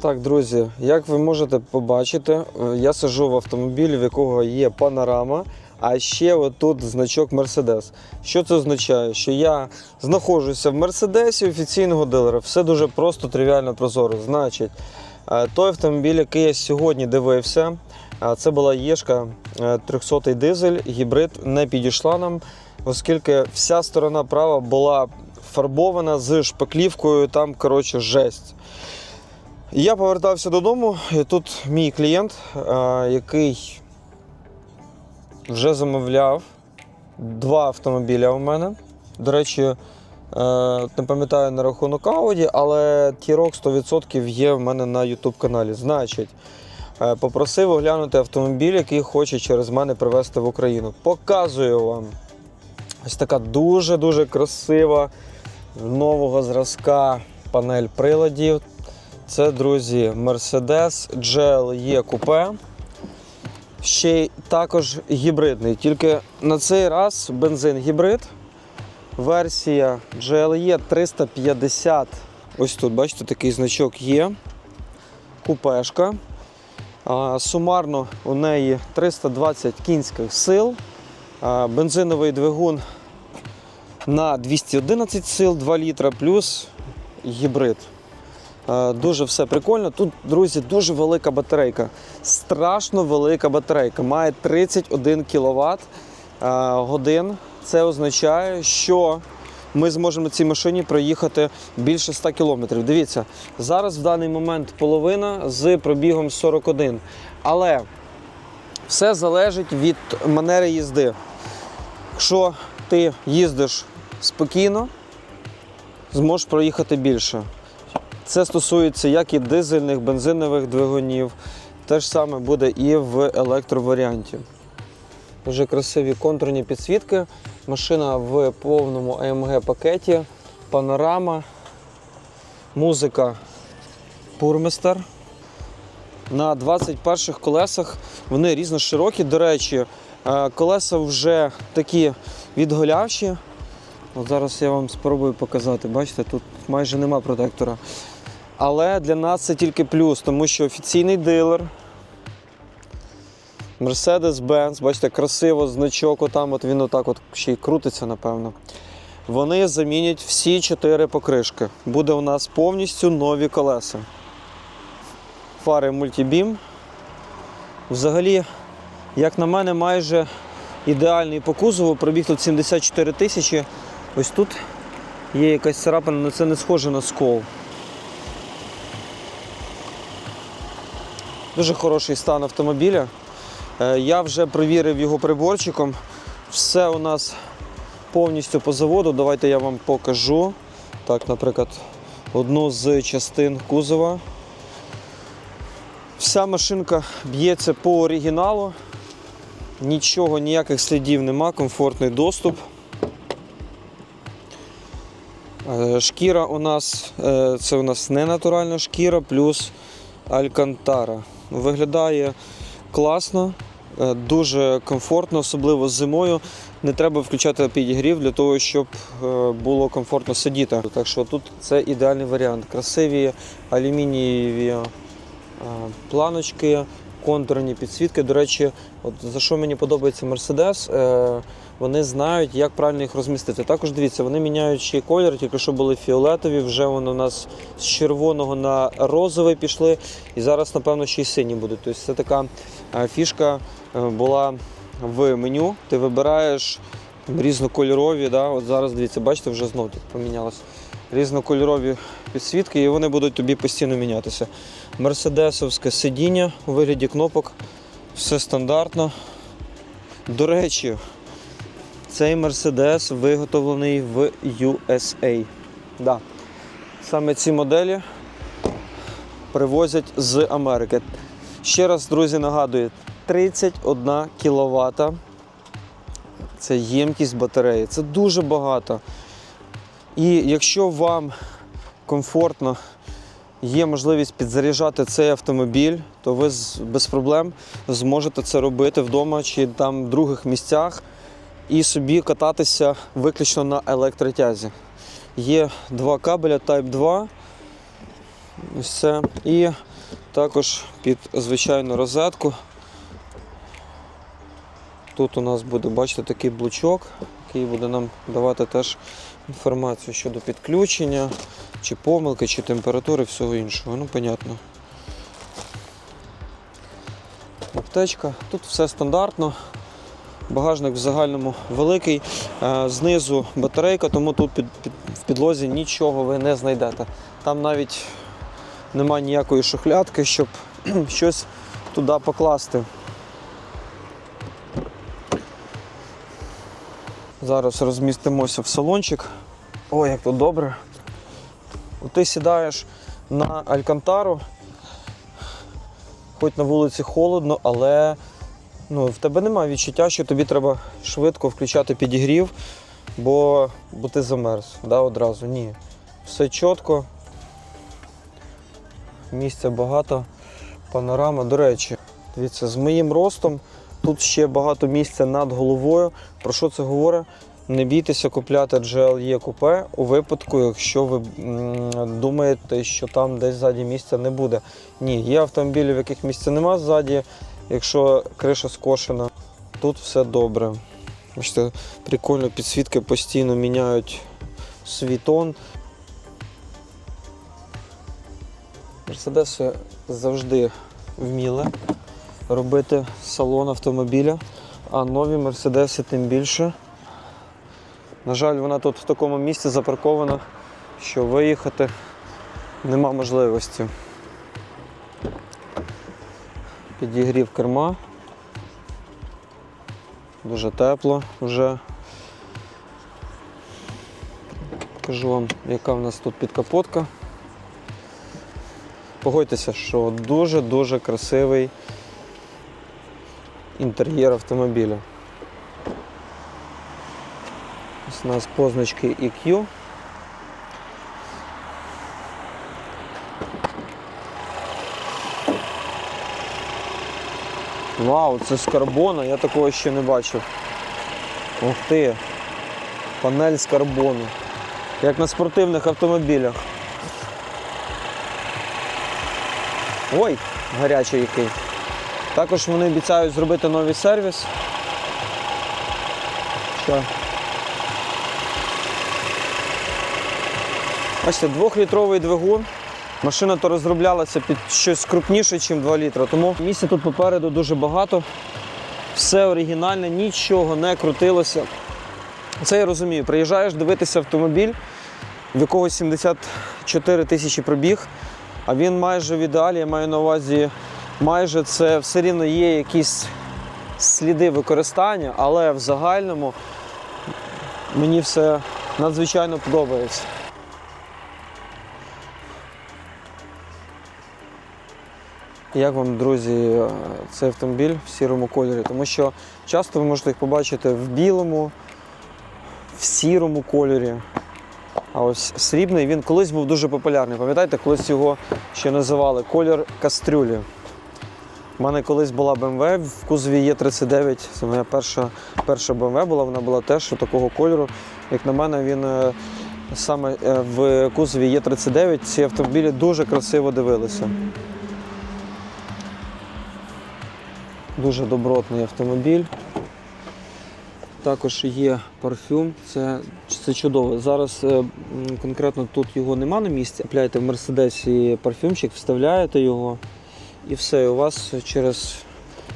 Так, друзі, як ви можете побачити, е, я сиджу в автомобілі, в якого є панорама, а ще отут значок Mercedes. Що це означає? Що я знаходжуся в Мерседесі офіційного дилера. Все дуже просто, тривіально, прозоро. Значить, е, той автомобіль, який я сьогодні дивився, е, це була Єшка 300-й дизель, гібрид, не підійшла нам, оскільки вся сторона права була фарбована з шпаклівкою, там, коротше, жесть. Я повертався додому, і тут мій клієнт, е, який вже замовляв два автомобіля у мене. До речі, е, не пам'ятаю на рахунок Audi, але T-Roc 100% є в мене на YouTube каналі. Значить, е, попросив оглянути автомобіль, який хоче через мене привезти в Україну. Показую вам. Ось така дуже-дуже красива нового зразка панель приладів. Це, друзі, Mercedes GLE Coupe. Ще й також гібридний. Тільки на цей раз бензин гібрид. Версія GLE 350. Ось тут, бачите, такий значок є. Купешка. Сумарно у неї 320 кінських сил. Бензиновий двигун на 211 сил 2 літра плюс гібрид. Е, Дуже все прикольно. Тут, друзі, дуже велика батарейка. Страшно велика батарейка. Має 31 кВт годин. Це означає, що ми зможемо цій машині проїхати більше 100 км. Дивіться, зараз в даний момент половина з пробігом 41. Але все залежить від манери їзди. Якщо ти їздиш спокійно, зможеш проїхати більше. Це стосується як і дизельних, бензинових двигунів. Те ж саме буде і в електроваріанті. Дуже красиві контурні підсвітки. Машина в повному AMG пакеті, панорама, музика Пурмистер. На 21 колесах вони різно широкі. До речі, е, колеса вже такі відголявші. От зараз я вам спробую показати. Бачите, тут майже нема протектора. Але для нас це тільки плюс, тому що офіційний дилер Mercedes-Benz, бачите, красиво значок, отам, от він отак от ще й крутиться, напевно. Вони замінять всі чотири покришки. Буде у нас повністю нові колеса. Фари мультибім. Взагалі, як на мене, майже ідеальний по кузову. Пробіг тут 74 тисячі. Ось тут є якась царапина, але це не схоже на скол. Дуже хороший стан автомобіля. Е, Я вже перевірив його приборчиком. Все у нас повністю по заводу. Давайте я вам покажу. Так, наприклад, одну з частин кузова. Вся машинка б'ється по оригіналу. Нічого, ніяких слідів нема, комфортний доступ. Е, Шкіра у нас е, це у нас не натуральна шкіра, плюс алькантара. Виглядає класно, е, дуже комфортно, особливо зимою. Не треба включати підігрів для того, щоб е, було комфортно сидіти. Так що тут це ідеальний варіант. Красиві алюмінієві е, планочки, контурні підсвітки. До речі, от за що мені подобається е, вони знають, як правильно їх розмістити. Також дивіться, вони міняють ще й колір, тільки що були фіолетові, вже вони у нас з червоного на розовий пішли, і зараз, напевно, ще й сині будуть. Тобто це така е, фішка е, була в меню. Ти вибираєш різнокольорові. Да? От зараз дивіться, бачите, вже знову тут помінялось. Різнокольорові підсвітки, і вони будуть тобі постійно мінятися. Мерседесовське сидіння у вигляді кнопок, все стандартно. До речі, цей Mercedes виготовлений в USA. Да. Саме ці моделі привозять з Америки. Ще раз, друзі, нагадую, 31 кВт. Це ємкість батареї. Це дуже багато. І якщо вам комфортно є можливість підзаряджати цей автомобіль, то ви без проблем зможете це робити вдома чи там в других місцях і собі кататися виключно на електротязі. Є два кабеля Type 2. Ось це. І також під звичайну розетку. Тут у нас буде, бачите, такий блочок, який буде нам давати теж інформацію щодо підключення, чи помилки, чи температури, всього іншого. Ну, понятно. Аптечка. Тут все стандартно. Багажник в загальному великий. Е, Знизу батарейка, тому тут під, під, в підлозі нічого ви не знайдете. Там навіть немає ніякої шухлядки, щоб щось туди покласти. Зараз розмістимося в салончик. Ой, як тут добре. Ти сідаєш на Алькантару, хоч на вулиці холодно, але ну, в тебе немає відчуття, що тобі треба швидко включати підігрів, бо, бо ти замерз да, одразу. Ні. Все чітко. Місця багато, панорама. До речі, дивіться, з моїм ростом тут ще багато місця над головою. Про що це говорить? Не бійтеся купляти GLE купе у випадку, якщо ви думаєте, що там десь ззаді місця не буде. Ні, є автомобілі, в яких місця нема ззаді, якщо криша скошена, тут все добре. Бачите, прикольно, підсвітки постійно міняють свій тон. Мерседеси завжди вміли робити салон автомобіля, а нові мерседеси тим більше. На жаль, вона тут в такому місці запаркована, що виїхати нема можливості. Підігрів керма. Дуже тепло вже. Покажу вам, яка в нас тут підкапотка. Погодьтеся, що дуже-дуже красивий інтер'єр автомобіля. Ось у нас позначки EQ. Вау, це з карбона, я такого ще не бачив. Ух ти! Панель з карбону. Як на спортивних автомобілях. Ой, гарячий який. Також вони обіцяють зробити новий сервіс. Що? Бачите, двохлітровий двигун. Машина то розроблялася під щось крупніше, ніж 2 літра. Тому місця тут попереду дуже багато. Все оригінальне, нічого не крутилося. Це я розумію. Приїжджаєш дивитися автомобіль, в якого 74 тисячі пробіг, а він майже в ідеалі, я маю на увазі, майже це все рівно є якісь сліди використання, але в загальному мені все надзвичайно подобається. Як вам, друзі, цей автомобіль в сірому кольорі? Тому що часто ви можете їх побачити в білому, в сірому кольорі. А ось срібний він колись був дуже популярний. Пам'ятаєте, колись його ще називали колір кастрюлі. У мене колись була BMW в кузові Е39. Це моя перша, перша BMW була, вона була теж такого кольору. Як на мене, він е, саме е, в кузові Е39 ці автомобілі дуже красиво дивилися. Дуже добротний автомобіль. Також є парфюм, це, це чудово. Зараз е, конкретно тут його нема на місці. Купляєте в Мерседесі парфюмчик, вставляєте його і все. У вас через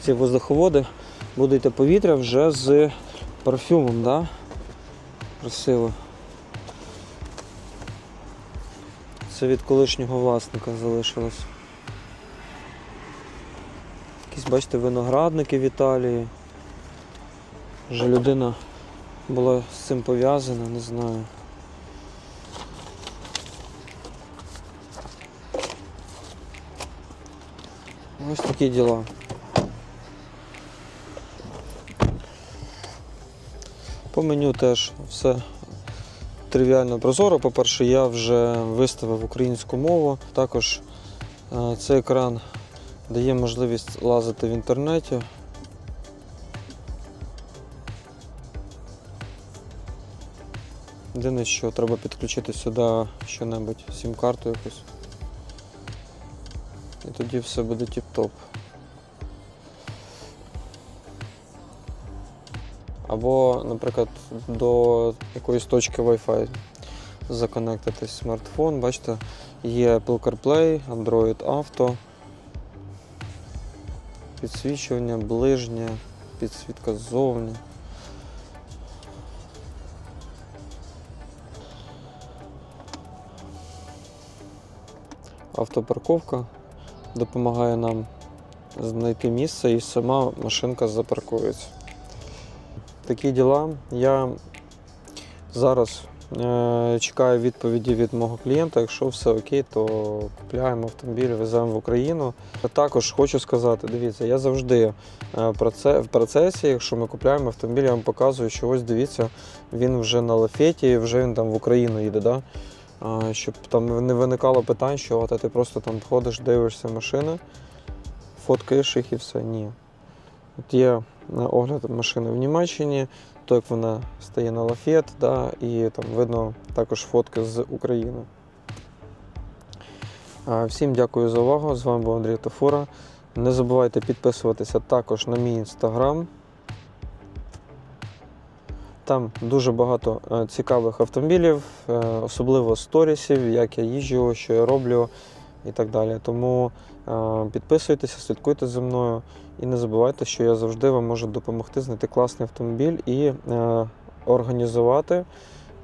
ці воздуховоди буде йти повітря вже з парфюмом. Да? Красиво. Це від колишнього власника залишилось. Якісь, бачите, виноградники в Італії. Вже людина була з цим пов'язана, не знаю. Ось такі діла. По меню теж все тривіально прозоро. По-перше, я вже виставив українську мову. Також е, цей екран дає можливість лазити в інтернеті. Єдине, що треба підключити сюди що-небудь, сім-карту якусь. І тоді все буде тіп-топ. Або, наприклад, до якоїсь точки Wi-Fi законектитись смартфон. Бачите, є Apple CarPlay, Android Auto, підсвічування, ближнє, підсвітка ззовні. Автопарковка допомагає нам знайти місце і сама машинка запаркується. Такі діла. Я зараз чекаю відповіді від мого клієнта. Якщо все окей, то купляємо автомобіль, веземо в Україну. Також хочу сказати: дивіться, я завжди е, в процесі, якщо ми купляємо автомобіль, я вам показую, що ось дивіться, він вже на лафеті, вже він там в Україну їде. Да? Щоб там не виникало питань, що от, ти просто там ходиш, дивишся машини, фоткаєш їх і все. Ні. От є огляд машини в Німеччині, то як вона стає на лафет, да, і там видно також фотки з України. Всім дякую за увагу. З вами був Андрій Тофура. Не забувайте підписуватися також на мій інстаграм. Там дуже багато е, цікавих автомобілів, е, особливо сторісів, як я їжджу, що я роблю і так далі. Тому е, підписуйтеся, слідкуйте за мною і не забувайте, що я завжди вам можу допомогти знайти класний автомобіль і е, організувати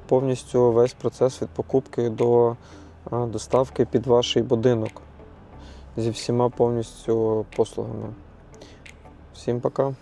повністю весь процес від покупки до е, доставки під ваш будинок зі всіма повністю послугами. Всім пока!